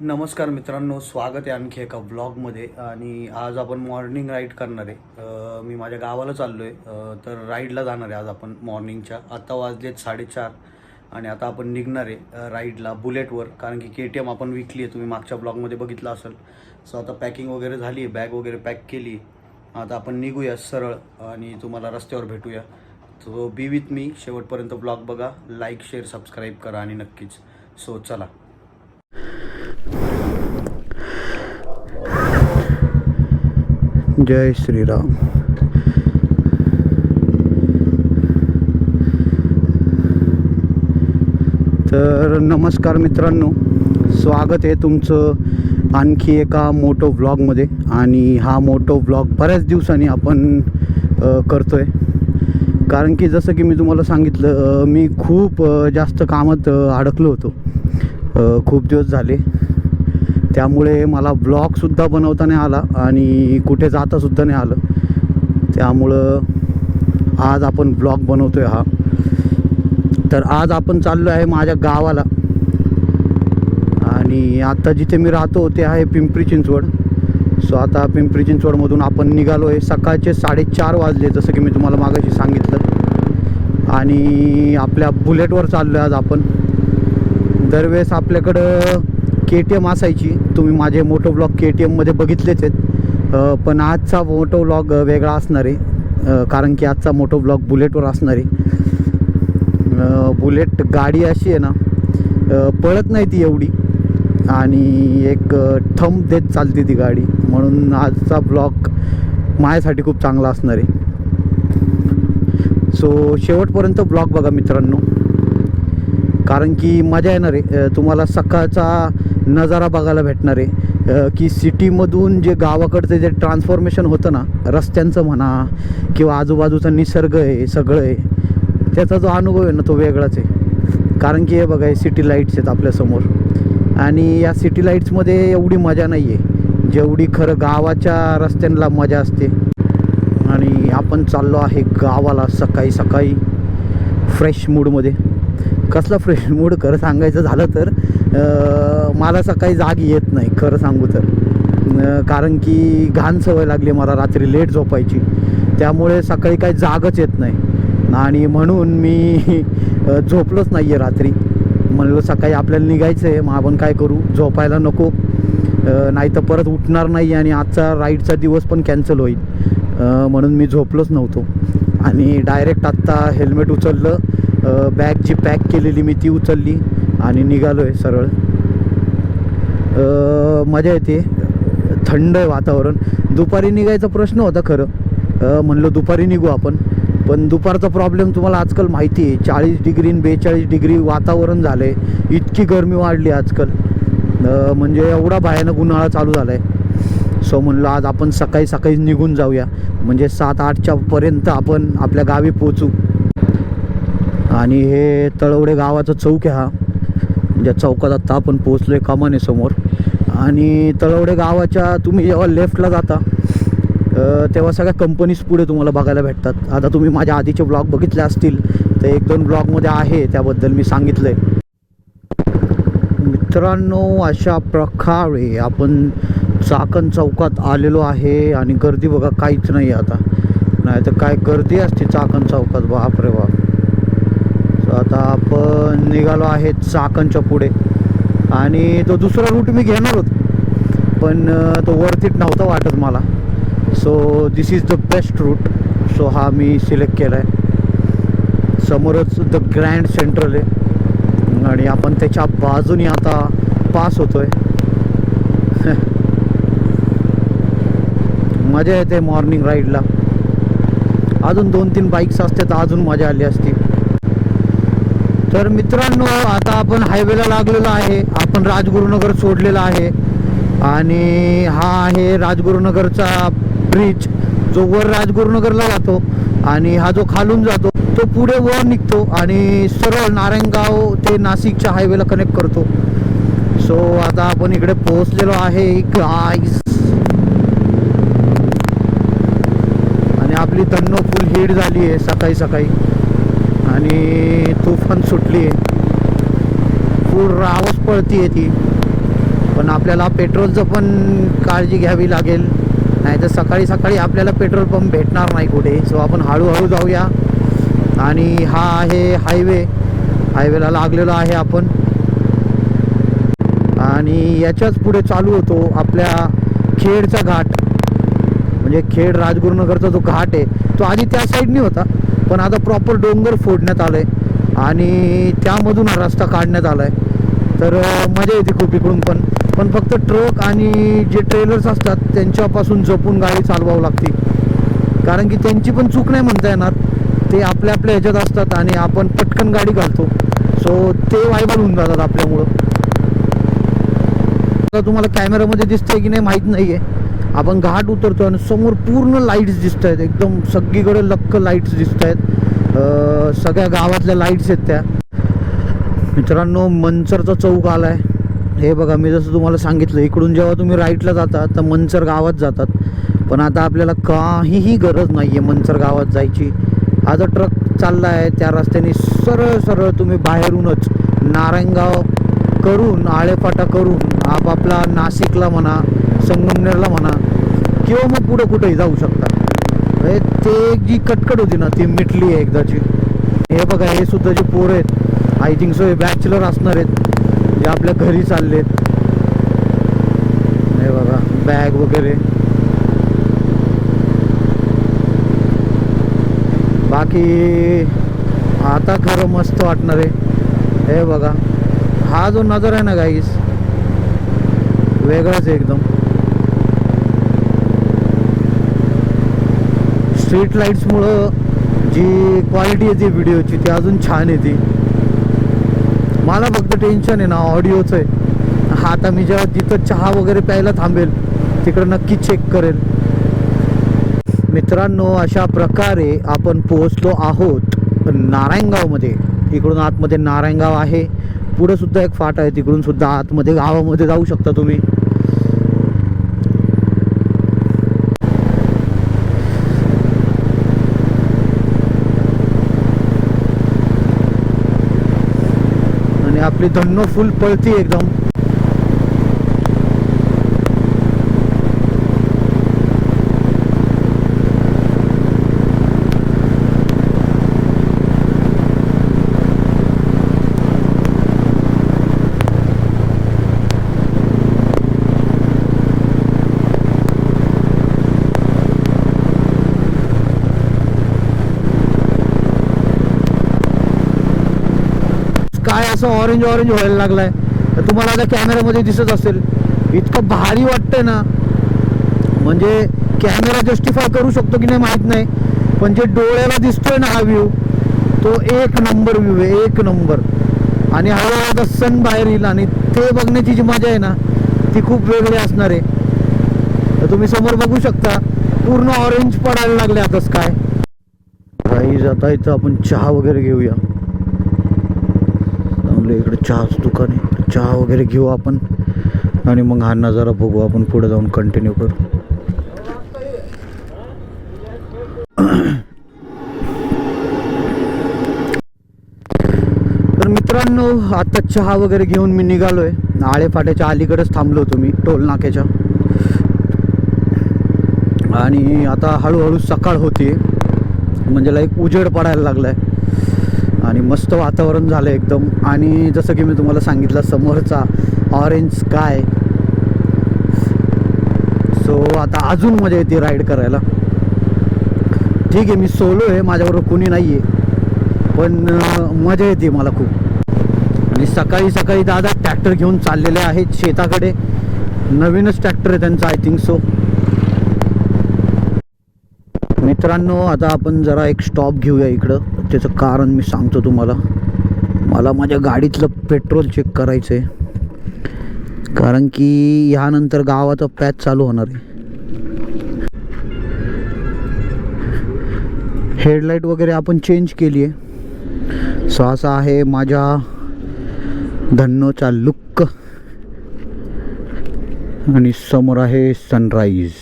नमस्कार मित्रांनो स्वागत आहे आणखी एका ब्लॉगमध्ये आणि आज आपण मॉर्निंग राईड करणार आहे. मी माझ्या गावाला चाललो आहे तर राईडला जाणार आहे आज आपण मॉर्निंगच्या आत्ता वाजलेत साडेचार आणि आता आपण निघणार आहे राईडला बुलेटवर कारण की के टी एम आपण विकली आहे. तुम्ही मागच्या ब्लॉगमध्ये बघितलं असेल. सो आता पॅकिंग वगैरे झाली आहे. बॅग वगैरे पॅक केली आता आपण निघूया सरळ आणि तुम्हाला रस्त्यावर भेटूया. सो बी विथ मी शेवटपर्यंत ब्लॉग बघा. लाईक शेअर सबस्क्राईब करा आणि नक्कीच. सो चला. जय श्रीराम. तर नमस्कार मित्रांनो स्वागत आहे तुमचं आणखी एका मोटो ब्लॉगमध्ये आणि हा मोटो ब्लॉग बऱ्याच दिवसांनी आपण करतो करतोय. कारण की जसं की मी तुम्हाला सांगितलं मी खूप जास्त कामात अडकलो होतो. खूप दिवस झाले. त्यामुळे मला ब्लॉगसुद्धा बनवता नाही आला आणि कुठे जातासुद्धा नाही आलं. त्यामुळं आज आपण ब्लॉग बनवतो आहे हा. तर आज आपण चाललो आहे माझ्या गावाला. आणि आता जिथे मी राहतो ते आहे पिंपरी चिंचवड. सो आता पिंपरी चिंचवडमधून आपण निघालो आहे सकाळचे साडेचार वाजले जसं की मी तुम्हाला मागाशी सांगितलं. आणि आपल्या बुलेटवर चाललो आहे आज आपण. दरवेळेस आपल्याकडं के टी एम असायची. तुम्ही माझे मोटो ब्लॉग के टी एममध्ये बघितलेच आहेत. पण आजचा मोटो ब्लॉग वेगळा असणार. आहे कारण की आजचा मोटो ब्लॉग बुलेटवर असणार. आहे बुलेट गाडी अशी आहे ना पळत नाही ती एवढी. आणि एक थंब देत चालते ती गाडी. म्हणून आजचा ब्लॉग माझ्यासाठी खूप चांगला असणार. आहे सो शेवटपर्यंत ब्लॉग बघा मित्रांनो. कारण की मजा येणार आहे. तुम्हाला सकाळचा नजारा बघायला भेटणार. आहे की सिटीमधून जे गावाकडचं जे ट्रान्सफॉर्मेशन होतं ना रस्त्यांचं म्हणा किंवा आजूबाजूचा निसर्ग आहे सगळं आहे त्याचा जो अनुभव आहे ना तो वेगळाच आहे. कारण की हे बघा हे सिटी लाईट्स आहेत आपल्यासमोर आणि या सिटी लाईट्समध्ये एवढी मजा नाही आहे. जेवढी खरं गावाच्या रस्त्यांना मजा असते. आणि आपण चाललो आहे गावाला सकाळी सकाळी फ्रेश मूडमध्ये. कसला फ्रेश मूड? खरं सांगायचं झालं तर मला सकाळी जाग येत नाही खरं सांगू तर. कारण की घाण सवय लागली मला रात्री लेट झोपायची. त्यामुळे सकाळी काही जागच येत नाही. आणि म्हणून मी झोपलोच नाही आहे रात्री. म्हणलं सकाळी आपल्याला निघायचं आहे मग आपण काय करू? झोपायला नको. नाही तर परत उठणार नाही आणि आजचा राईडचा दिवस पण कॅन्सल होईल. म्हणून मी झोपलोच नव्हतो. आणि डायरेक्ट आत्ता हेल्मेट उचललं. बॅग जी पॅक केलेली मी ती उचलली. आणि निघालो आहे सरळ मजा येते. थंड आहे वातावरण. दुपारी निघायचा प्रश्न होता खरं. म्हणलं दुपारी निघू आपण. पण दुपारचा प्रॉब्लेम तुम्हाला आजकाल माहिती आहे. चाळीस डिग्री आणि बेचाळीस डिग्री वातावरण झालं आहे इतकी गरमी वाढली आजकाल. म्हणजे एवढा भयानक उन्हाळा चालू झाला आहे सो म्हणलं आज आपण सकाळी सकाळी निघून जाऊया. म्हणजे सात आठच्या पर्यंत आपण आपल्या गावी पोचू आणि हे तळवडे गावाचं चौक आहे हा. ज्या चौकात आत्ता आपण पोहोचलो आहे कामानेसमोर आणि तळवडे गावाच्या तुम्ही जेव्हा लेफ्टला जाता तेव्हा सगळ्या कंपनीज पुढे तुम्हाला बघायला भेटतात. आता तुम्ही माझ्या आधीचे ब्लॉग बघितले असतील तर एक दोन ब्लॉगमध्ये आहे त्याबद्दल मी सांगितलं आहे मित्रांनो अशा प्रकारे आपण चाकण चौकात आलेलो आहे आणि गर्दी बघा काहीच नाही आहे आता. नाही तर काय गर्दी असते चाकण चौकात? बापरे बाप. आता आपण निघालो आहे चाकणच्या पुढे. आणि तो दुसरा रूट मी घेणार होतो. पण तो वर्थ इट नव्हता वाटत मला. So this is the best route so हा मी सिलेक्ट केला आहे समोरच द ग्रँड सेंट्रल आहे. आणि आपण त्याच्या बाजूनी आता पास होतोय. मजा येते मॉर्निंग राईडला अजून दोन तीन बाईक्स असते तर अजून मजा आली असती. तर मित्रांनो आता आपण हायवेला लागलेलो आहे. आपण राजगुरुनगर सोडलेला आहे. आणि हा आहे राजगुरुनगरचा ब्रिज जो वर राजगुरुनगरला जातो आणि हा जो खालून जातो तो पुढे वर निघतो आणि सरळ नारायणगाव ते नाशिकच्या हायवेला कनेक्ट करतो. सो आता आपण इकडे पोहोचलेलो आहे. गाईस आणि आपली धन्नो फुल झाली आहे सकाळी सकाळी. आणि तुफान सुटली. आहे फुल रावच पळती ती. पण पण आपल्याला पेट्रोलचं पण काळजी घ्यावी लागेल. नाही तर सकाळी सकाळी आपल्याला पेट्रोल पंप भेटणार नाही कुठे. सो आपण हळूहळू जाऊया. आणि हा आहे हायवे. हायवेला लागलेलो आहे आपण. आणि याच्याच पुढे चालू होतो आपल्या खेडचा घाट. म्हणजे खेड राजगुरुनगरचा जो घाट आहे तो आधी त्या साईडनी होता. पण आता प्रॉपर डोंगर फोडण्यात आलं आहे आणि त्यामधून हा रस्ता काढण्यात आला आहे तर मजा येते खूप इकडून पण. पण फक्त ट्रक आणि जे ट्रेलर्स असतात त्यांच्यापासून जपून गाडी चालवावं लागते. कारण की त्यांची पण चूक नाही म्हणता येणार. ते आपल्या आपल्या ह्याच्यात असतात आणि आपण पटकन गाडी घालतो. सो ते वायबल होऊन जातात आपल्यामुळं. आता तुम्हाला कॅमेरामध्ये दिसतंय की नाही माहीत नाही आहे आपण घाट उतरतो आणि समोर पूर्ण लाईट्स दिसत आहेत एकदम सगळीकडे लक्क लाईट्स दिसत आहेत सगळ्या गावातल्या लाईट्स आहेत त्या. मित्रांनो मनसरचा चौक आला आहे हे बघा मी जसं तुम्हाला सांगितलं इकडून जेव्हा तुम्ही राईटला जाता तर मनसर गावात जातात. पण आता आपल्याला काहीही गरज नाही आहे मनसर गावात जायची. हा जो ट्रक चालला आहे त्या रस्त्याने सरळ सरळ तुम्ही बाहेरूनच नारायणगाव करून आळेपाटा करून आपापला नाशिकला म्हणा संगमनेरला म्हणा किंवा मग पुढं कुठेही जाऊ शकता. ते जी कटकट होती ना ती मिटली आहे एकदाची. हे बघा हे सुद्धा जे पोर आहेत आय थिंक सो हे बॅचलर असणार आहेत जे आपल्या घरी चाललेत. हे बघा बॅग वगैरे. बाकी आता खरं मस्त वाटणार आहे. हे बघा हा जो नजर आहे ना गाईस वेगळाच आहे एकदम. स्ट्रीट लाईट्समुळं जी क्वालिटी येते व्हिडिओची ती अजून छान येते मला फक्त टेन्शन आहे ना ऑडिओचं आहे. हा आता मी जेव्हा तिथं चहा वगैरे प्यायला थांबेल तिकडं नक्की चेक करेल. मित्रांनो अशा प्रकारे आपण पोहोचलो आहोत नारायणगावमध्ये. इकडून आतमध्ये नारायणगाव आहे. पुढे सुद्धा एक फाट आहे तिकडून सुद्धा आतमध्ये गावामध्ये जाऊ शकता तुम्ही. आणि आपली धन्नो फुल पळती एकदम काय असं ऑरेंज ऑरेंज व्हायला लागलाय. तर तुम्हाला आता कॅमेऱ्यामध्ये दिसत असेल. इतकं भारी वाटतंय ना. म्हणजे कॅमेरा जस्टिफाय करू शकतो की नाही माहीत नाही. पण जे डोळ्याला दिसतोय ना हा व्ह्यू तो एक नंबर व्ह्यू आहे एक नंबर आणि हळूहळू आता सन बाहेर येईल आणि ते बघण्याची जी मजा आहे ना ती खूप वेगळी असणार आहे. तर तुम्ही समोर बघू शकता पूर्ण ऑरेंज पडायला लागले आता काय काही जाता इथं आपण चहा वगैरे घेऊया. आपल्या इकडे चहाचं दुकान आहे. चहा वगैरे घेऊ आपण आणि मग हा नजारा बघू. आपण पुढे जाऊन कंटिन्यू करू. तर मित्रांनो आता चहा वगैरे घेऊन मी निघालोय. आळेफाट्याच्या अलीकडेच थांबलो होतो मी टोल नाक्याच्या. आणि आता हळूहळू सकाळ होती म्हणजे लाईक उजेड पडायला लागलाय. आणि मस्त वातावरण झालं एकदम. आणि जसं की मी तुम्हाला सांगितलं समोरचा ऑरेंज स्काय सो आता अजून मजा येते राईड करायला. ठीक आहे मी सोलो आहे माझ्याबरोबर कोणी नाही आहे पण मजा येते मला खूप. आणि सकाळी सकाळी दादा ट्रॅक्टर घेऊन चाललेले आहेत शेताकडे. नवीनच ट्रॅक्टर आहे त्यांचा आय थिंक सो मित्रांनो आता आपण जरा एक स्टॉप घेऊया इकडं. त्याचं कारण मी सांगतो तुम्हाला. मला माझ्या गाडीतलं पेट्रोल चेक करायचं आहे कारण की ह्यानंतर गावाचा पॅच चालू होणार आहे. हेडलाईट वगैरे आपण चेंज केली आहे. सो असा आहे माझ्या धन्नोचा लुक आणि समोर आहे सनराईज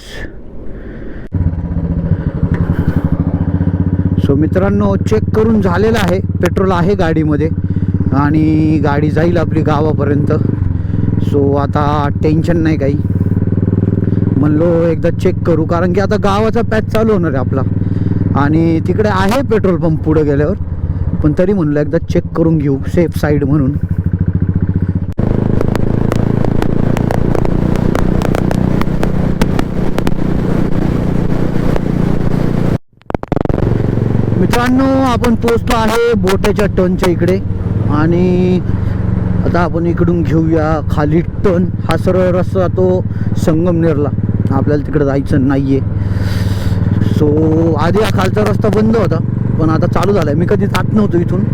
मित्रांनो चेक करून झालेलं आहे. पेट्रोल आहे गाडीमध्ये आणि गाडी जाईल आपली गावापर्यंत. सो आता टेन्शन नाही काही. म्हणलो एकदा चेक करू कारण की आता गावाचा पॅच चालू होणार आहे आपला. आणि तिकडे आहे पेट्रोल पंप पुढे गेल्यावर. पण तरी म्हणलं एकदा चेक करून घेऊ सेफ साईड म्हणून. मित्रांनो आपण पोचलो आहे बोट्याच्या टनच्या इकडे. आणि आता आपण इकडून घेऊया खाली टन. हा सरळ रस्ता तो संगमनेरला. आपल्याला तिकडे जायचं नाही आहे सो आधी हा खालचा रस्ता बंद होता. पण आता चालू झाला आहे मी कधी जात नव्हतो इथून.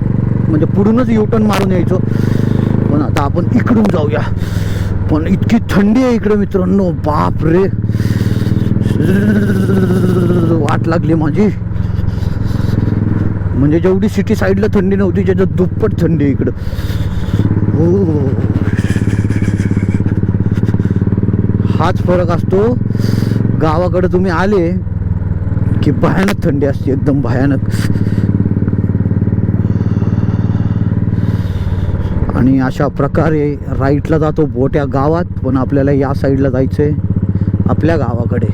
म्हणजे पुढूनच युटर्न मारून यायचो. पण आता आपण इकडून जाऊया. पण इतकी थंडी आहे इकडे मित्रांनो. बाप रे वाट लागली माझी. म्हणजे जेवढी सिटी साईडला थंडी नव्हती त्याच्यात दुप्पट थंडी आहे इकडं. हो. हाच फरक असतो. गावाकडे तुम्ही आले की भयानक थंडी असते एकदम भयानक. आणि अशा प्रकारे राईटला जातो बोट्या गावात पण आपल्याला या साईडला जायचं आहे आपल्या गावाकडे.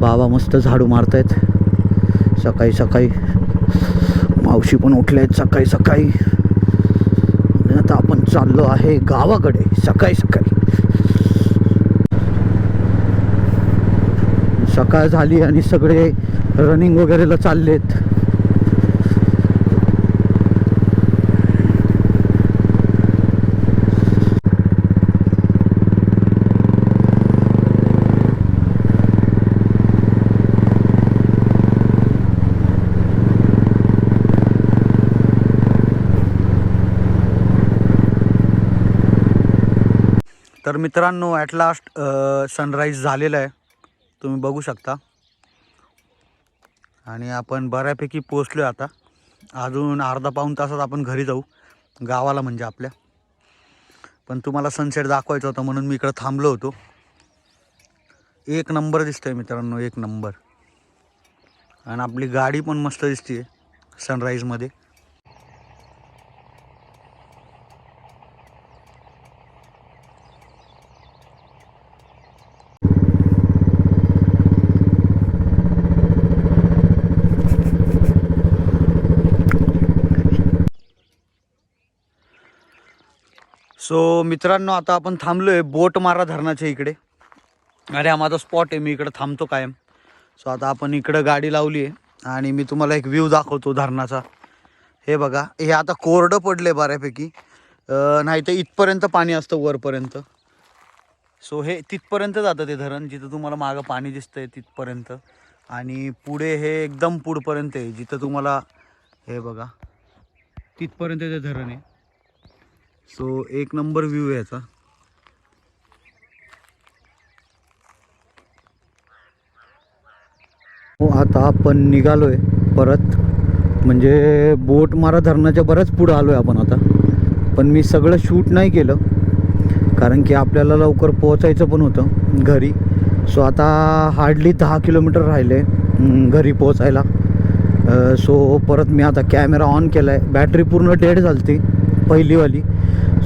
बाबा मस्त झाडू मारतायत. सकाळी सकाळी मावशी पण उठल्या आहेत सकाळी. सकाळी आता आपण चाललो आहे गावाकडे सकाळी सकाळी. सकाळ झाली आणि सगळे रनिंग वगैरेला चाललेत. तर मित्रांनो ॲट लास्ट सनराईज झालेला आहे. तुम्ही बघू शकता. आणि आपण बऱ्यापैकी पोचलो आता. अजून अर्धा पाऊण तासात आपण घरी जाऊ. गावाला म्हणजे आपल्या. पण तुम्हाला सनसेट दाखवायचा होता म्हणून मी इकडं थांबलो होतो. एक नंबर दिसतोय मित्रांनो एक नंबर. आणि आपली गाडी पण मस्त दिसते सनराईजमध्ये सो मित्रांनो आता आपण थांबलो आहे बोट मारा धरणाच्या इकडे. अरे हा माझा स्पॉट आहे. मी इकडं थांबतो कायम. सो आता आपण इकडं गाडी लावली आहे आणि मी तुम्हाला एक व्ह्यू दाखवतो धरणाचा. हे बघा हे आता कोरडं पडले बऱ्यापैकी. नाही तर इथपर्यंत पाणी असतं वरपर्यंत. सो हे तिथपर्यंत जातं ते धरण जिथं तुम्हाला मागं पाणी दिसतंय तिथपर्यंत. आणि पुढे हे एकदम पुढपर्यंत आहे जिथं तुम्हाला हे बघा तिथपर्यंत ते धरण आहे. सो एक नंबर व्ह्यू याचा. हो आता आपण निघालोय परत. म्हणजे बोट मारा धरणाच्या बऱ्याच पुढं आलोय आपण आता. पण मी सगळं शूट नाही केलं. कारण की आपल्याला लवकर पोहोचायचं पण होतं घरी. सो आता हार्डली दहा किलोमीटर राहिले घरी पोहोचायला. सो परत मी आता कॅमेरा ऑन केला आहे बॅटरी पूर्ण डेड झाली पहिलीवाली.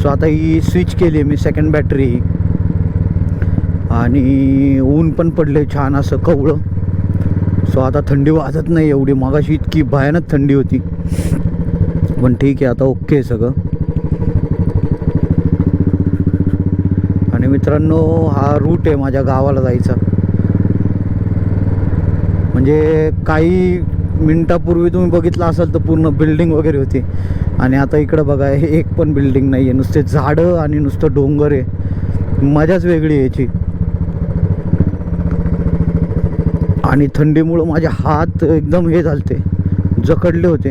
सो आता ही स्विच केली आहे मी सेकंड बॅटरी ही. आणि ऊन पण पडले छान असं कवळं. सो आता थंडी वाजत नाही एवढी मगाशी इतकी भयानक थंडी होती. पण ठीक आहे आता ओके सगळं. आणि मित्रांनो हा रूट आहे माझ्या गावाला जायचा. म्हणजे काही मिनटापूर्वी तुम्ही बघितलं असाल तर पूर्ण बिल्डिंग वगैरे होती. आणि आता इकडं बघा हे एक पण बिल्डिंग नाही आहे नुसते झाडं आणि नुसतं डोंगर आहे. मजाच वेगळी आहे याची. आणि थंडीमुळं माझे हात एकदम हे झालते जखडले होते.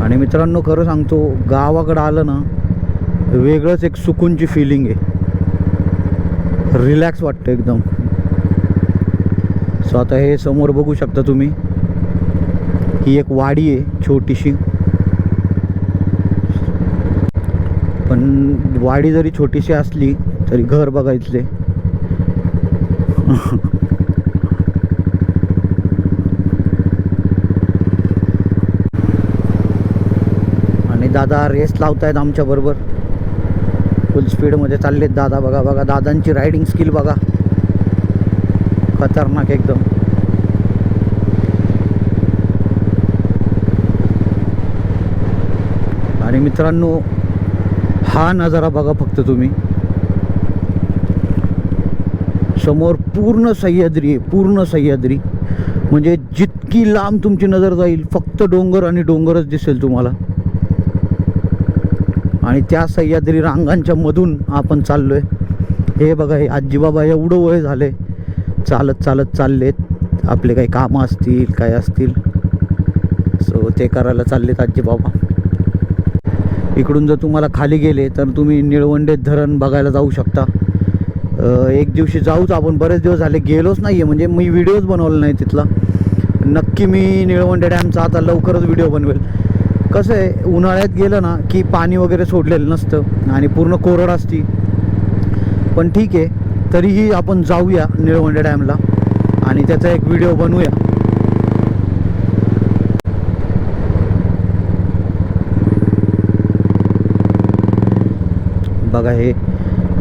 आणि मित्रांनो खरं सांगतो गावाकडं आलं ना वेगळंच एक सुकूनची फिलिंग आहे. रिलॅक्स वाटतं एकदम. सो आता हे समोर बघू शकता तुम्ही. ही एक वाडी आहे छोटीशी. पण वाडी जरी छोटीशी असली तरी घर बघायचले आणि दादा रेस लावतायत आमच्या बरोबर. फुल स्पीडमध्ये चाललेत दादा. बघा बघा दादांची रायडिंग स्किल बघा. खतरनाक एकदम. आणि मित्रांनो हा नजारा बघा फक्त तुम्ही. समोर पूर्ण सह्याद्री आहे पूर्ण सह्याद्री. म्हणजे जितकी लांब तुमची नजर जाईल फक्त डोंगर आणि डोंगरच दिसेल तुम्हाला. आणि त्या सह्याद्री रांगांच्या मधून आपण चाललोय. हे बघा हे आजीबाबा एवढं वय झाले चालत चालत चाललेत. आपले काही कामं असतील काय असतील. सो ते करायला चाललेत आजीबाबा. इकडून जर तुम्हाला खाली गेले तर तुम्ही निळवंडे धरण बघायला जाऊ शकता. एक दिवशी जाऊच आपण. बरेच दिवस झाले गेलोच नाही आहे म्हणजे मी व्हिडिओज बनवला नाही तिथला. नक्की मी निळवंडे डॅमचा आता लवकरच व्हिडिओ बनवेल. कसं आहे उन्हाळ्यात गेलं ना की पाणी वगैरे सोडलेलं नसतं आणि पूर्ण कोरड असती. पण ठीक आहे तरीही आपण जाऊया निळवंडे डॅमला आणि त्याचा एक व्हिडिओ बनवूया. बघा हे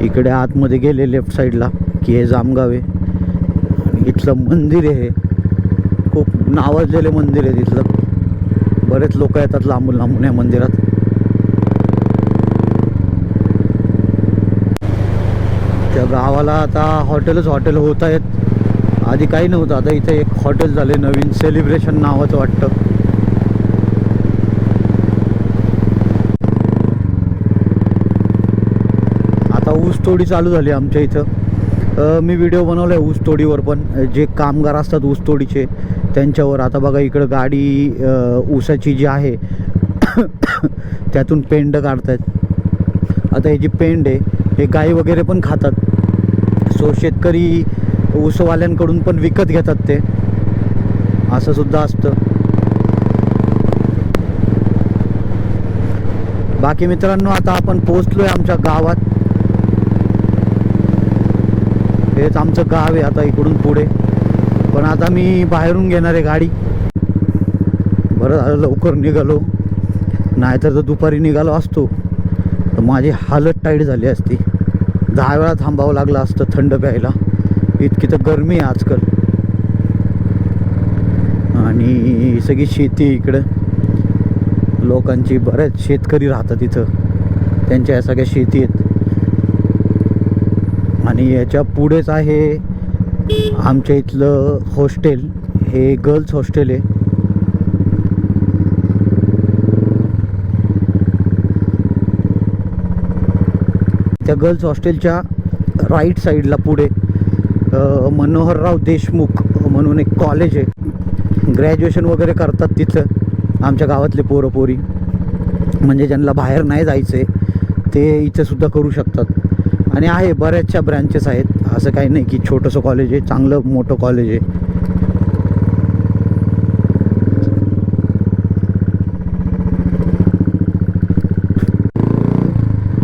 इकडे आतमध्ये गेले लेफ्ट साईडला की हे जामगाव आहे. इथलं मंदिर आहे हे. खूप नावाजलेले मंदिर आहे तिथलं. बरेच लोक येतात लांबून लांबून या मंदिरात. त्या गावाला आता हॉटेलच हॉटेल होत आहेत. आधी काही नव्हतं आता इथे एक हॉटेल झाले नवीन सेलिब्रेशन नावाचं वाटतं. आता ऊसतोडी चालू झाली आमच्या इथं. मी व्हिडिओ बनवला आहे ऊसतोडीवर पण. जे कामगार असतात ऊसतोडीचे त्यांच्यावर. आता बघा इकडं गाडी ऊसाची जी आहे त्यातून पेंड काढतायत. आता हे जी पेंड आहे हे गाई वगैरे पण खातात. सो शेतकरी ऊसवाल्यांकडून पण विकत घेतात ते. असं सुद्धा असतं. बाकी मित्रांनो आता आपण पोचलोय आमच्या गावात. हेच आमचं गाव आहे आता इकडून पुढे. पण आता मी बाहेरून घेणार आहे गाडी. बरं झालं लवकर निघालो. नाहीतर तर दुपारी निघालो असतो. तर माझी हालत टाईट झाली असती. दहा वेळा थांबावं लागलं असतं थंड प्यायला. इतकी तर गरमी आहे आजकाल. आणि सगळी शेती इकडं. लोकांची बऱ्याच शेतकरी राहतात इथं. त्यांच्या या सगळ्या शेती आहेत. आणि याच्या पुढेच आहे आमच्या इथलं हॉस्टेल. हे गर्ल्स हॉस्टेल आहे. त्या गर्ल्स हॉस्टेलच्या राईट साईडला पुढे मनोहरराव देशमुख म्हणून एक कॉलेज आहे. ग्रॅज्युएशन वगैरे करतात तिथं आमच्या गावातले पोरं पोरी. म्हणजे ज्यांना बाहेर नाही जायचं आहे ते इथंसुद्धा करू शकतात. आणि आहे बऱ्याचशा ब्रँचेस आहेत. असं काही नाही की छोटंसं कॉलेज आहे चांगलं मोठं कॉलेज आहे.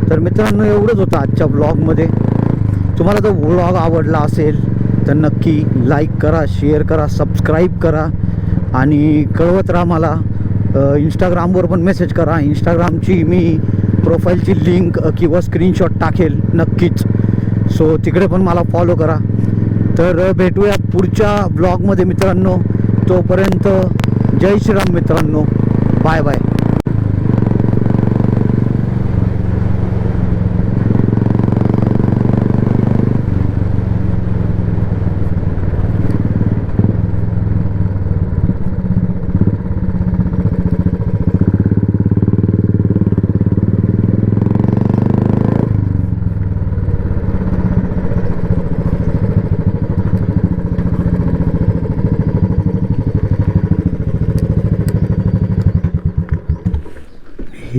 तर मित्रांनो एवढंच होतं आजच्या ब्लॉगमध्ये तुम्हाला जर व्लॉग आवडला असेल तर नक्की लाईक करा शेअर करा सबस्क्राईब करा. आणि कळवत राहा मला. इंस्टाग्रामवर पण मेसेज करा. इंस्टाग्रामची मी प्रोफाईलची लिंक किंवा स्क्रीनशॉट टाकेल नक्कीच. सो तिकडे पण मला फॉलो करा. तर भेटूया पुढच्या ब्लॉगमध्ये मित्रांनो. तोपर्यंत जय श्रीराम मित्रांनो. बाय बाय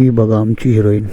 ही बघा आमची हिरोईन.